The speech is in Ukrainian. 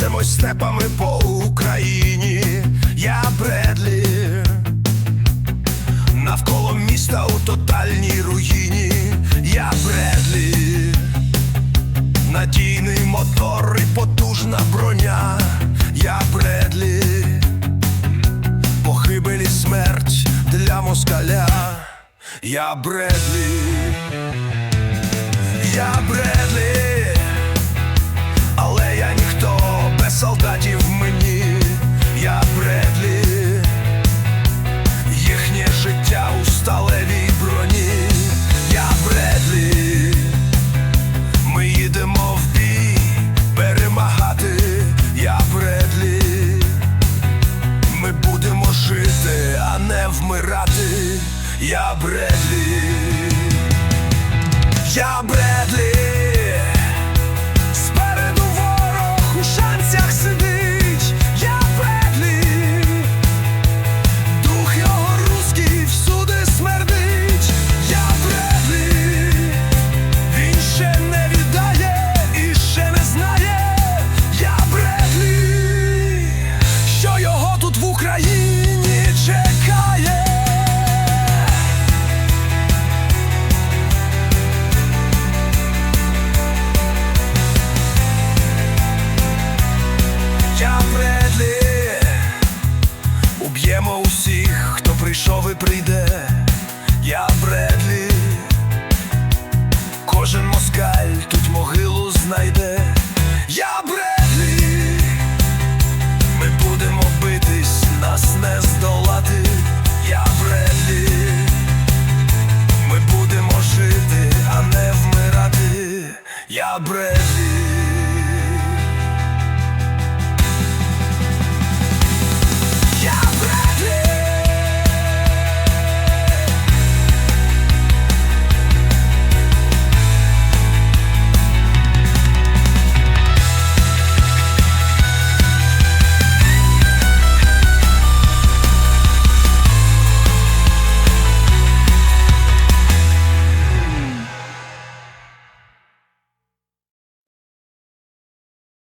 Несемось степами по Україні, я Бредлі, навколо міста у тотальній руїні, я Бредлі, надійний мотор і потужна броня, я Бредлі, похибелі смерть для москаля, я Бредлі, я Бредлі. помирати, я Бредлі, я Бредлі. прийшов і прийде, я Бредлі, кожен москаль тут могилу знайде, я Бредлі, ми будемо битись, нас не здолати, я Бредлі, ми будемо жити, а не вмирати, я Бредлі.